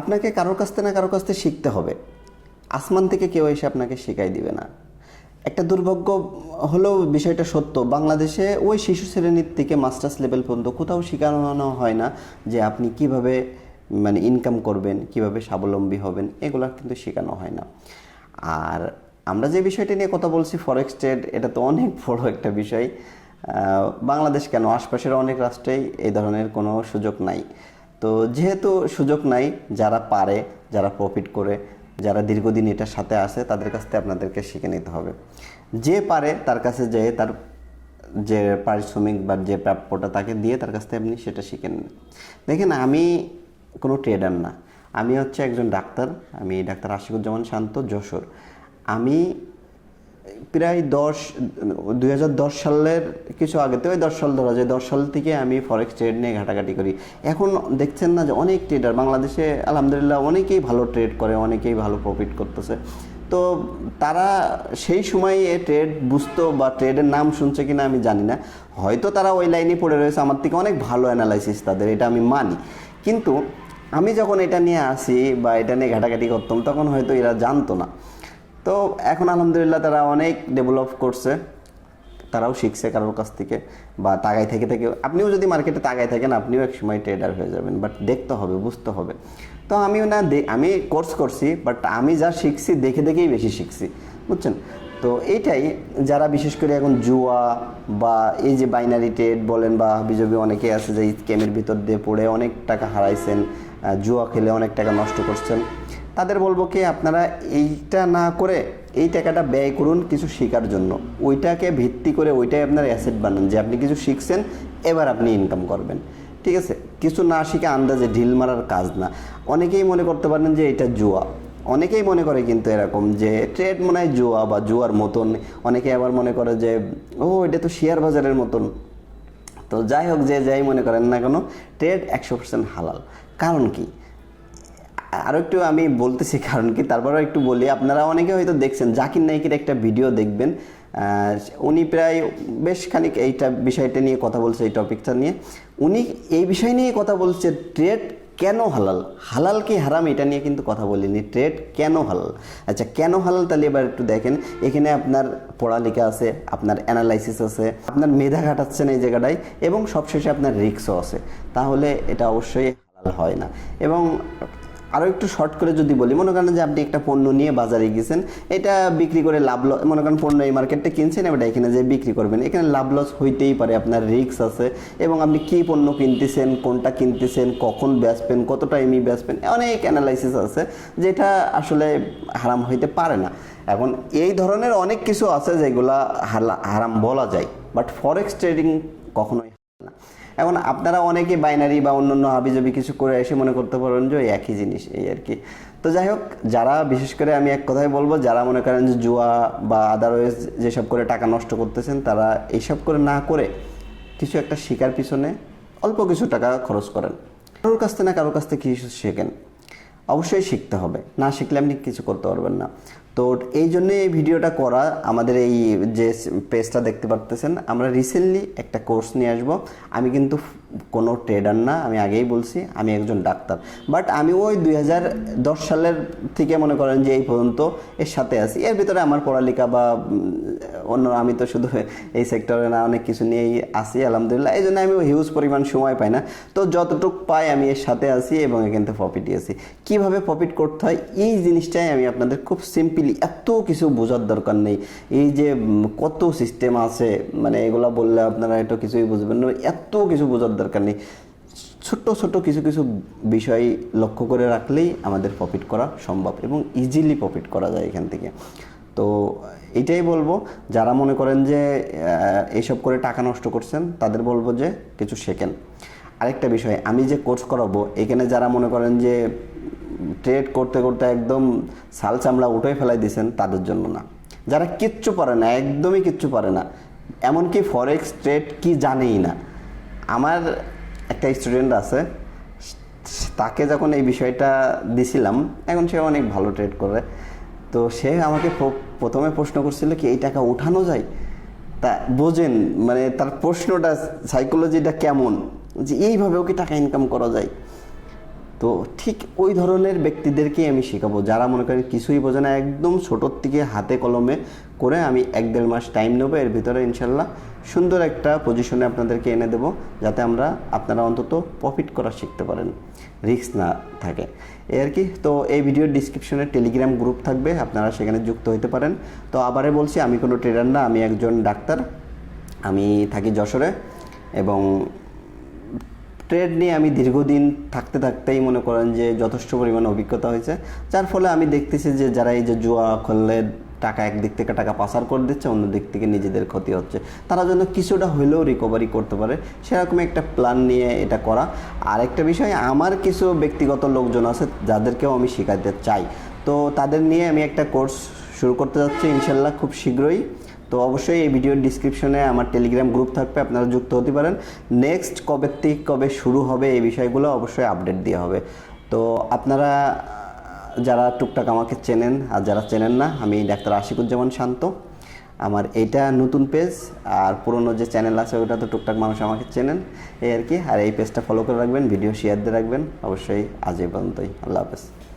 আপনাকে কারোর কাছ থেকে না কারোর কাছ থেকে শিখতে হবে। আসমান থেকে কেউ এসে আপনাকে শেখাই দিবে না। একটা দুর্ভাগ্য হলেও বিষয়টা সত্য। বাংলাদেশে ওই শিশু শ্রেণির থেকে মাস্টার্স লেভেল পর্যন্ত কোথাও শেখানো হয় না যে আপনি কীভাবে মানে ইনকাম করবেন, কীভাবে স্বাবলম্বী হবেন, এগুলো কিন্তু শেখানো হয় না। আর আমরা যে বিষয়টা নিয়ে কথা বলছি ফরেক্স ট্রেড এটা তো অনেক বড় একটা বিষয়। বাংলাদেশ কেন? আশপাশের অনেক রাষ্ট্রেই এই ধরনের কোনো সুযোগ নাই। তো যেহেতু সুযোগ নাই, যারা পারে, যারা প্রফিট করে, যারা দীর্ঘদিন এটার সাথে আসে তাদের কাছ থেকে আপনাদেরকে শিখে নিতে হবে। যে পারে, তার কাছে যেয়ে তার যে পারিশ্রমিক বা যে প্রাপ্যটা তাকে দিয়ে তার কাছ থেকে আপনি সেটা শিখে নিন। দেখেন, আমি কোনো ট্রেডার না। আমি হচ্ছে একজন ডাক্তার। আমি ডাক্তার আশিকুজ্জামান শান্ত যশোর। আমি প্রায় দশ, দুই সালের কিছু আগেতে ওই দশ সাল ধরা যায়, দশ সাল থেকে আমি ফরেক্স ট্রেড নিয়ে ঘাটাঘাটি করি। এখন দেখছেন না যে অনেক ট্রেডার বাংলাদেশে আলহামদুলিল্লাহ অনেকেই ভালো ট্রেড করে, অনেকেই ভালো প্রফিট করতেছে। তো তারা সেই সময় এ ট্রেড বুঝতো বা ট্রেডের নাম শুনছে কিনা আমি জানি না। হয়তো তারা ওই লাইনে পড়ে রয়েছে, আমার থেকে অনেক ভালো অ্যানালাইসিস তাদের, এটা আমি মানি। কিন্তু আমি যখন এটা নিয়ে আসি বা এটা নিয়ে ঘাটাঘাটি করতাম, তখন হয়তো এরা জানতো না। তো এখন আলহামদুলিল্লাহ তারা অনেক ডেভেলপ করছে। তারাও শিখছে কারোর কাছ থেকে বা তাগাই থেকে থেকে। আপনিও যদি মার্কেটে তাগাই থাকেন, আপনিও এক সময় ট্রেডার হয়ে যাবেন। বাট দেখতে হবে, বুঝতে হবে। তো আমিও না আমি কোর্স করছি বাট আমি যা শিখছি, দেখে দেখেই বেশি শিখছি। বুঝছেন? তো এইটাই, যারা বিশেষ করে এখন জুয়া বা এই যে বাইনারি ট্রেড বলেন বা বিজবি অনেকে আছে যে স্ক্যামের ভিতর দিয়ে পড়ে অনেক টাকা হারাইছেন জুয়া খেলে অনেক টাকা নষ্ট করছেন। তাদের বলব কি, আপনারা এইটা না করে এই টাকাটা ব্যয় করুন কিছু শেখার জন্য। ওইটাকে ভিত্তি করে ওইটাই আপনার অ্যাসেট বানান, যে আপনি কিছু শিখছেন, এবার আপনি ইনকাম করবেন। ঠিক আছে? কিছু না শিখে আন্দাজে ঢিল মারার কাজ না। অনেকেই মনে করতে পারেন যে এটা জুয়া। অনেকেই মনে করে কিন্তু এরকম যে ট্রেড মনে হয় জুয়া বা জুয়ার মতন। অনেকে আবার মনে করে যে, ও, এটা তো শেয়ার বাজারের মতন। তো যাই হোক, যে যাই মনে করেন না কেন ট্রেড একশো পার্সেন্ট হালাল। কারণ কি? আরও একটু আমি বলতেছি, কারণ কি তারপরেও একটু বলি, আপনারা অনেকে হয়তো দেখছেন, জাকির নাইকের একটা ভিডিও দেখবেন উনি প্রায় বেশ খানিক এইটা বিষয়টা নিয়ে কথা বলছে, এই টপিকটা নিয়ে। উনি এই বিষয় নিয়ে কথা বলছে, ট্রেড কেন হালাল? হালাল কি হারাম? এটা নিয়ে কিন্তু কথা বলিনি। ট্রেড কেন হালাল? আচ্ছা কেন হালাল তাহলে এবার একটু দেখেন। এখানে আপনার পড়ালেখা আছে, আপনার অ্যানালাইসিস আছে, আপনার মেধা ঘাটাচ্ছেন এই জায়গাটায়, এবং সবশেষে আপনার রিক্সও আছে। তাহলে এটা অবশ্যই হালাল হয় না। এবং আরও একটু শর্ট করে যদি বলি, মনে করেন যে আপনি একটা পণ্য নিয়ে বাজারে গেছেন, এটা বিক্রি করে লাভ লস মনে করেন পণ্য এই মার্কেটে কিনছেন, এবার এখানে যে বিক্রি করবেন, এখানে লাভ লস হইতেই পারে, আপনার রিস্ক আছে, এবং আপনি কী পণ্য কিনতেছেন, কোনটা কিনতেছেন, কখন বেচবেন কত টাইমই বেচবেন, অনেক অ্যানালাইসিস আছে, যেটা আসলে হারাম হইতে পারে না। এখন এই ধরনের অনেক কিছু আছে যেগুলা হারাম বলা যায় বাট ফরেক্স ট্রেডিং কখনোই না। এখন আপনারা অনেকে বাইনারি বা অন্যান্য হাবিজাবি কিছু করে এসে মনে করতে পারেন যে ওই একই জিনিস, এই আর কি। তো যাই হোক, যারা বিশেষ করে আমি এক কথাই বলব, যারা মনে করেন যে জুয়া বা আদারওয়াইজ যেসব করে টাকা নষ্ট করতেছেন, তারা এইসব করে না করে কিছু একটা শেখার পিছনে অল্প কিছু টাকা খরচ করেন। কারোর কাছ থেকে না কারোর কাছ থেকে কিছু শেখেন। অবশ্যই শিখতে হবে। না শিখলে আপনি কিছু করতে পারবেন না। তো এই জন্য এই ভিডিওটা করা। আমাদের এই যে পেজটা দেখতে পারতেছেন, আমরা রিসেন্টলি একটা কোর্স নিয়ে আসব। আমি কিন্তু কোনো ট্রেডার না, আমি আগেই বলছি, আমি একজন ডাক্তার। বাট আমি ওই দুই হাজার দশ সালের থেকে মনে করেন যে এই পর্যন্ত এর সাথে আছি। এর ভিতরে আমার পড়ালেখা বা অন্য, আমি তো শুধু এই সেক্টরে না, অনেক কিছু নিয়েই আসি আলহামদুলিল্লাহ। এই জন্য আমি হিউজ পরিমাণ সময় পাই না। তো যতটুকু পাই আমি এর সাথে আছি এবং এখান থেকে প্রফিটই আছি কীভাবে প্রফিট করতে হয়, এই জিনিসটাই আমি আপনাদের খুব সিম্পলি এত কিছু বোঝার দরকার নেই। এই যে কত সিস্টেম আছে মানে এগুলা বললে আপনারা এটা কিছুই বুঝবেন না, এত কিছু বোঝার দরকার নেই। ছোট্ট ছোট্ট কিছু কিছু বিষয় লক্ষ্য করে রাখলেই আমাদের প্রফিট করা সম্ভব এবং ইজিলি প্রফিট করা যায় এখান থেকে। তো এটাই বলব, যারা মনে করেন যে এইসব করে টাকা নষ্ট করছেন, তাদের বলব যে, কিছু শেখেন। আরেকটা বিষয়, আমি যে কোর্স করাবো, এখানে যারা মনে করেন যে ট্রেড করতে করতে একদম সাল চামড়া উঠে ফেলাই দিয়েছেন তাদের জন্য না। যারা কিচ্ছু পারে না, একদমই কিচ্ছু পারে না। এমনকি ফরেক্স ট্রেড কি জানেই না। আমার একটা স্টুডেন্ট আছে, তাকে যখন এই বিষয়টা দিছিলাম, এখন সে অনেক ভালো ট্রেড করে। তো সে আমাকে প্রথমে প্রশ্ন করছিল কি, এই টাকা উঠানো যায়? তা বোঝেন মানে তার প্রশ্নটা সাইকোলজিটা কেমন? যে এইভাবেও কি টাকা ইনকাম করা যায়? তো ঠিক ওই ধরনের ব্যক্তিদেরকে আমি শেখাবো, যারা মনে করেন কিছুই বোঝে না, একদম ছোটোর থেকে হাতে কলমে করে আমি এক দেড় মাস টাইম নেব। এর ভিতরে ইনশাল্লাহ সুন্দর একটা পজিশনে আপনাদেরকে এনে দেবো, যাতে আমরা আপনারা অন্তত প্রফিট করা শিখতে পারেন রিস্ক না থাকে। এই আর কি, তো এই ভিডিওর ডিসক্রিপশনে টেলিগ্রাম গ্রুপ থাকবে, আপনারা সেখানে যুক্ত হতে পারেন। তো আবারে বলছি, আমি কোনো ট্রেডার না, আমি একজন ডাক্তার। আমি থাকি যশোরে এবং ট্রেড নিয়ে আমি দীর্ঘদিন থাকতে থাকতেই মনে করেন যে যথেষ্ট পরিমাণ অভিজ্ঞতা হয়েছে, যার ফলে আমি দেখতেছি যে যারা এই যে জুয়া খেললে টাকা একদিক থেকে টাকা পাচার করে দিচ্ছে অন্য দিক থেকে নিজেদের ক্ষতি হচ্ছে। তারা যেন কিছুটা হলেও রিকভারি করতে পারে, সেরকম একটা প্ল্যান নিয়ে এটা করা। আর একটা বিষয়, আমার কিছু ব্যক্তিগত লোকজন আছে, যাদেরকেও আমি শেখাতে চাই। তো তাদের নিয়ে আমি একটা কোর্স শুরু করতে যাচ্ছি ইনশাল্লাহ খুব শীঘ্রই। তো অবশ্যই এই ভিডিওর ডিসক্রিপশনে আমার টেলিগ্রাম গ্রুপ থাকবে, আপনারা যুক্ত হতে পারেন। নেক্সট কবে থেকে কবে শুরু হবে এই বিষয়গুলো অবশ্যই আপডেট দেওয়া হবে। তো আপনারা, যারা টুকটাক আমাকে চেনেন, আর যারা চেনেন না, আমি ডাক্তার আশিকুজ্জামান শান্ত। আমার এইটা নতুন পেজ আর পুরনো যে চ্যানেল আছে ওটা তো টুকটাক মানুষ আমাকে চেনেন। এই আর কি, আর এই পেজটা ফলো করে রাখবেন ভিডিও শেয়ার দিয়ে রাখবেন। অবশ্যই আজ এই পর্যন্তই, আল্লাহ হাফেজ।